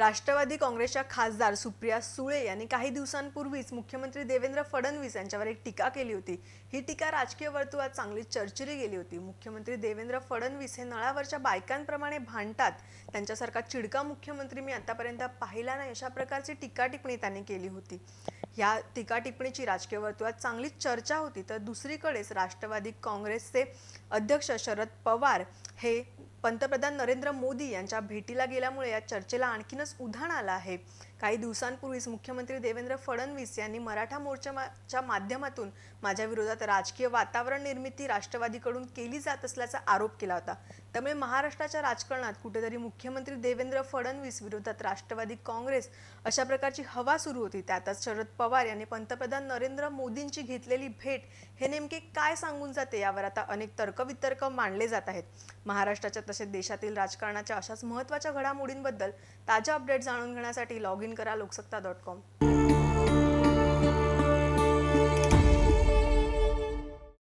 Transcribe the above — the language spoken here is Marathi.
राष्ट्रवादी काँग्रेसच्या खासदार सुप्रिया सुळे यांनी काही दिवसांपूर्वीच मुख्यमंत्री देवेंद्र फडणवीस यांच्यावर एक टीका केली होती. ही टीका राजकीय वर्तुळात चांगली चर्चिली गेली होती. मुख्यमंत्री देवेंद्र फडणवीस हे नळावरच्या बायकांप्रमाणे भांडतात. त्यांच्यासारखा चिडका मुख्यमंत्री मी आतापर्यंत पाहिला नाही अशा प्रकारची टीका टिप्पणी त्यांनी केली होती. या टीका टिप्पणीची राजकीय वर्तुळात चांगलीच चर्चा होती. तर दुसरीकडेच राष्ट्रवादी काँग्रेसचे अध्यक्ष शरद पवार हे पंतप्रधान नरेंद्र मोदी यांच्या भेटीला गेल्यामुळे या चर्चेला आणखीनच उधाण आलं आहे. काही दिवसांपूर्वीच मुख्यमंत्री देवेंद्र फडणवीस यांनी मराठा मोर्चाच्या माध्यमातून माझ्या विरोधात राजकीय वातावरण निर्मिती राष्ट्रवादीकडून केली जात असल्याचा आरोप केला होता. त्यामुळे महाराष्ट्राच्या राजकारणात कुठेतरी मुख्यमंत्री देवेंद्र फडणवीस विरोधात राष्ट्रवादी काँग्रेस अशा प्रकारची हवा सुरू होती. त्यातच शरद पवार यांनी पंतप्रधान नरेंद्र मोदींची घेतलेली भेट हे नेमके काय सांगून जाते यावर आता अनेक तर्कवितर्क मांडले जात आहेत. महाराष्ट्राच्या तसेच देशातील राजकारणाच्या अशाच महत्त्वाच्या घडामोडींबद्दल ताज्या अपडेट जाणून घेण्यासाठी लॉग इन करा लोकसत्ता डॉट कॉम